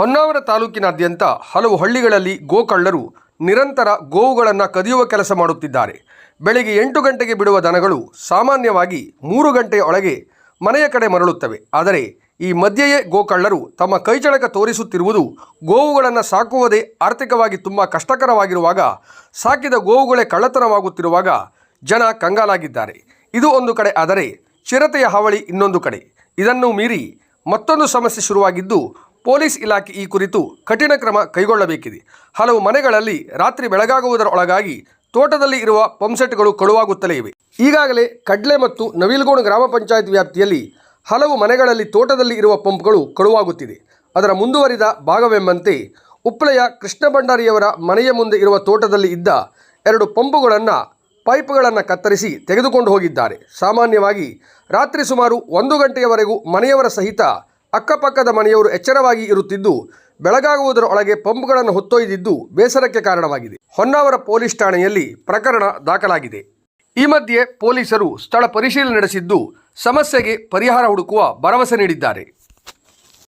ಹೊನ್ನಾವರ ತಾಲೂಕಿನಾದ್ಯಂತ ಹಲವು ಹಳ್ಳಿಗಳಲ್ಲಿ ಗೋಕಳ್ಳರು ನಿರಂತರ ಗೋವುಗಳನ್ನು ಕದಿಯುವ ಕೆಲಸ ಮಾಡುತ್ತಿದ್ದಾರೆ. ಬೆಳಿಗ್ಗೆ ಎಂಟು ಗಂಟೆಗೆ ಬಿಡುವ ದನಗಳು ಸಾಮಾನ್ಯವಾಗಿ ಮೂರು ಗಂಟೆಯ ಒಳಗೆ ಮನೆಯ ಕಡೆ ಮರಳುತ್ತವೆ. ಆದರೆ ಈ ಮಧ್ಯೆಯೇ ಗೋಕಳ್ಳರು ತಮ್ಮ ಕೈಚಳಕ ತೋರಿಸುತ್ತಿರುವುದು ಗೋವುಗಳನ್ನು ಸಾಕುವುದೇ ಆರ್ಥಿಕವಾಗಿ ತುಂಬ ಕಷ್ಟಕರವಾಗಿರುವಾಗ, ಸಾಕಿದ ಗೋವುಗಳೇ ಕಳ್ಳತನವಾಗುತ್ತಿರುವಾಗ ಜನ ಕಂಗಾಲಾಗಿದ್ದಾರೆ. ಇದು ಒಂದು ಕಡೆ ಆದರೆ ಚಿರತೆಯ ಹಾವಳಿ ಇನ್ನೊಂದು ಕಡೆ. ಇದನ್ನು ಮೀರಿ ಮತ್ತೊಂದು ಸಮಸ್ಯೆ ಶುರುವಾಗಿದ್ದು ಪೊಲೀಸ್ ಇಲಾಖೆ ಈ ಕುರಿತು ಕಠಿಣ ಕ್ರಮ ಕೈಗೊಳ್ಳಬೇಕಿದೆ. ಹಲವು ಮನೆಗಳಲ್ಲಿ ರಾತ್ರಿ ಬೆಳಗಾಗುವುದರ ಒಳಗಾಗಿ ತೋಟದಲ್ಲಿ ಇರುವ ಪಂಪ್ಸೆಟ್ಗಳು ಕಳುವಾಗುತ್ತಲೇ ಇವೆ. ಈಗಾಗಲೇ ಕಡ್ಲೆ ಮತ್ತು ನವಿಲ್ಗೋಣ ಗ್ರಾಮ ಪಂಚಾಯತ್ ವ್ಯಾಪ್ತಿಯಲ್ಲಿ ಹಲವು ಮನೆಗಳಲ್ಲಿ ತೋಟದಲ್ಲಿ ಇರುವ ಪಂಪ್ಗಳು ಕಳುವಾಗುತ್ತಿದೆ. ಅದರ ಮುಂದುವರಿದ ಭಾಗವೆಂಬಂತೆ ಉಪ್ಪಳೆಯ ಕೃಷ್ಣ ಭಂಡಾರಿಯವರ ಮನೆಯ ಮುಂದೆ ಇರುವ ತೋಟದಲ್ಲಿ ಇದ್ದ ಎರಡು ಪಂಪುಗಳನ್ನು ಪೈಪ್ಗಳನ್ನು ಕತ್ತರಿಸಿ ತೆಗೆದುಕೊಂಡು ಹೋಗಿದ್ದಾರೆ. ಸಾಮಾನ್ಯವಾಗಿ ರಾತ್ರಿ ಸುಮಾರು ಒಂದು ಗಂಟೆಯವರೆಗೂ ಮನೆಯವರ ಸಹಿತ ಅಕ್ಕಪಕ್ಕದ ಮನೆಯವರು ಎಚ್ಚರವಾಗಿ ಇರುತ್ತಿದ್ದು, ಬೆಳಗಾಗುವುದರ ಒಳಗೆ ಪಂಪ್ಗಳನ್ನು ಹೊತ್ತೊಯ್ದಿದ್ದು ಬೇಸರಕ್ಕೆ ಕಾರಣವಾಗಿದೆ. ಹೊನ್ನಾವರ ಪೊಲೀಸ್ ಠಾಣೆಯಲ್ಲಿ ಪ್ರಕರಣ ದಾಖಲಾಗಿದೆ. ಈ ಮಧ್ಯೆ ಪೊಲೀಸರು ಸ್ಥಳ ಪರಿಶೀಲನೆ ನಡೆಸಿದ್ದು, ಸಮಸ್ಯೆಗೆ ಪರಿಹಾರ ಹುಡುಕುವ ಭರವಸೆ ನೀಡಿದ್ದಾರೆ.